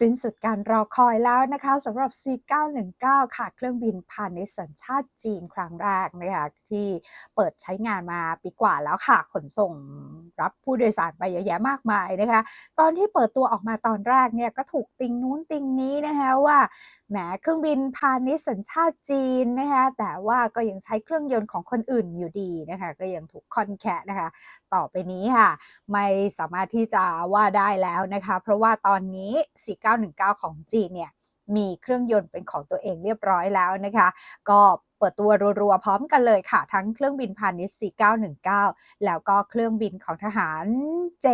สิ้นสุดการรอคอยแล้วนะคะสำหรับ C919 ค่ะเครื่องบินพาณิชย์สัญชาติจีนครั้งแรกนะคะที่เปิดใช้งานมาปีกว่าแล้วค่ะ ขนส่งรับผู้โดยสารไปเยอะแยะมากมายนะคะ ตอนที่เปิดตัวออกมาตอนแรกเนี่ยก็ถูกติงนู้นติงนี้นะคะว่าแหมเครื่องบินพาณิชย์สัญชาติจีนนะคะแต่ว่าก็ยังใช้เครื่องยนต์ของคนอื่นอยู่ดีนะคะก็ยังถูกคอนแคะนะคะ ต่อไปนี้ค่ะ ไม่สามารถที่จะว่าได้แล้วนะคะ เพราะว่าตอนนี้919 ของจีนเนี่ยมีเครื่องยนต์เป็นของตัวเองเรียบร้อยแล้วนะคะ ก็เปิดตัวรัวๆ พร้อมกันเลยค่ะ ทั้งเครื่องบินพาณิชย์ 4919 แล้วก็เครื่องบินของทหาร J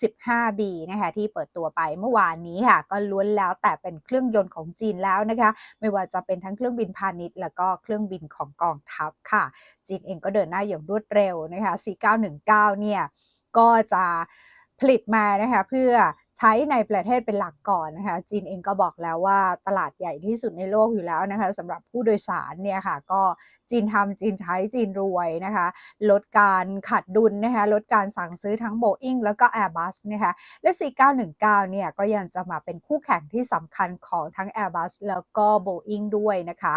15B นะคะที่เปิดตัวไปเมื่อวานนี้ค่ะ ก็ล้วนแล้วแต่เป็นเครื่องยนต์ของจีนแล้วนะคะ ไม่ว่าจะเป็นทั้งเครื่องบินพาณิชย์ แล้วก็เครื่องบินของกองทัพค่ะ จีนเองก็เดินหน้าอย่างรวดเร็วนะคะ 4919 เนี่ยก็จะผลิตมานะคะเพื่อ ใช้ในประเทศเป็นหลักก่อนนะคะจีนเองก็บอกแล้วว่าตลาดใหญ่ที่สุดในโลกอยู่แล้วนะคะสำหรับผู้โดยสารเนี่ยค่ะก็จีนทำจีนใช้จีนรวยนะคะลดการขาดดุลนะคะลดการสั่งซื้อทั้ง Boeing แล้วก็ Airbus นะคะและ C919 เนี่ยก็ยังจะมาเป็นคู่แข่งที่สำคัญของทั้ง Airbus แล้วก็ Boeing ด้วยนะคะ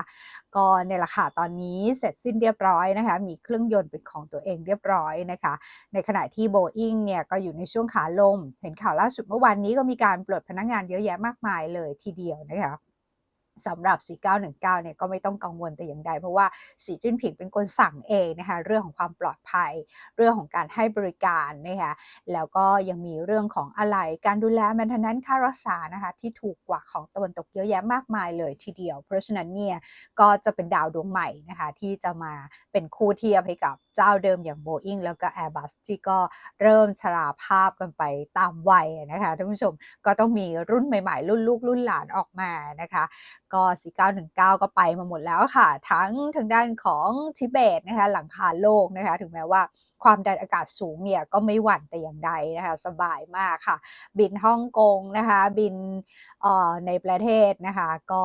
ก็เนี่ยแหละค่ะตอนนี้เสร็จสิ้นเรียบร้อยนะคะมีเครื่องยนต์เป็นของตัวเองเรียบร้อยนะคะในขณะที่ Boeing เนี่ยก็อยู่ในช่วงขาลงเห็นข่าวล่าสุดเมื่อวานนี้ก็มีการปลดพนักงานเยอะแยะมากมายเลยทีเดียวนะคะ สำหรับ 4919 เนี่ยก็ไม่ต้องกังวลแต่อย่างใด เพราะว่าสีจิ้นผิงเป็นคนสั่งเองนะคะเรื่องของความปลอดภัย เรื่องของการให้บริการนะคะแล้วก็ยังมีเรื่องของอะไหล่การดูแลแมนเทนแนนค่ารักษานะคะที่ถูกกว่าของตะวันตกเยอะแยะมากมายเลยทีเดียว เพราะฉะนั้นเนี่ยก็จะเป็นดาวดวงใหม่นะคะที่จะมาเป็นคู่เทียบให้กับเจ้าเดิมอย่าง Boeing แล้วก็ Airbus ที่ก็เริ่มชราภาพกันไปตามวัยนะคะท่านผู้ชมก็ต้องมีรุ่นใหม่ๆ รุ่นลูกรุ่นหลานออกมานะคะก็4919 ก็ไปมาหมดแล้วค่ะ ทั้งทางด้านของทิเบตนะคะหลังคาโลกนะคะถึงแม้ว่าความดันอากาศสูงเนี่ยก็ไม่หวั่นแต่อย่างใดนะคะสบายมากค่ะ บินฮ่องกงนะคะบินในประเทศนะคะก็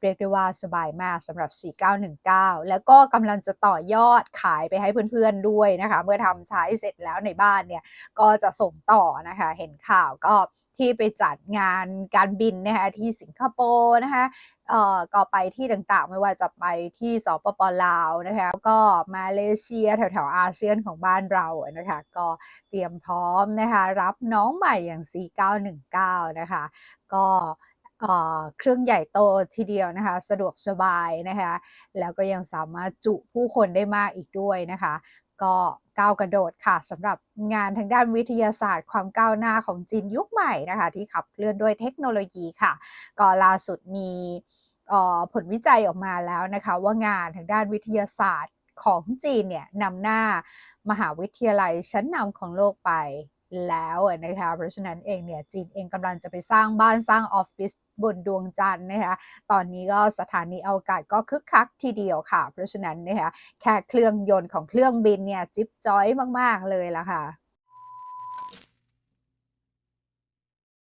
เรียกได้ว่าสบายมากสำหรับ 4919 แล้วก็กำลังจะต่อยอดขายไปให้เพื่อนๆด้วยนะคะ เมื่อทำใช้เสร็จแล้วในบ้านเนี่ยก็จะส่งต่อนะคะเห็นข่าวก็ ที่ไปจัดงานการบินนะคะที่สิงคโปร์นะคะเอ่อก็ไปที่ต่างๆ ไม่ว่าจะไปที่สปปลาวนะคะก็มาเลเซียแถวๆอาเซียนของบ้านเรานะคะก็เตรียมพร้อมนะคะรับน้องใหม่อย่าง 4919 นะคะก็เครื่องใหญ่โตทีเดียวนะคะ สะดวกสบายนะคะ แล้วก็ยังสามารถจุผู้คนได้มากอีกด้วยนะคะ ก็ก้าวกระโดดค่ะสำหรับงานทางด้านวิทยาศาสตร์ความก้าวหน้าของจีนยุคใหม่นะคะที่ขับเคลื่อนด้วยเทคโนโลยีค่ะ ก็ล่าสุดมีผลวิจัยออกมาแล้วนะคะว่างานทางด้านวิทยาศาสตร์ของจีนเนี่ยนำหน้ามหาวิทยาลัยชั้นนำของโลกไป แล้วนะคะเพราะฉะนั้นเองเนี่ยจีนเองกำลังจะไปสร้างบ้านสร้างออฟฟิศบนดวงจันทร์นะคะตอนนี้ก็สถานีอวกาศก็คึกคักทีเดียวค่ะ เพราะฉะนั้นนะคะแค่เครื่องยนต์ของเครื่องบินเนี่ยจิ๊บจ้อยมาก ๆ เลยละค่ะ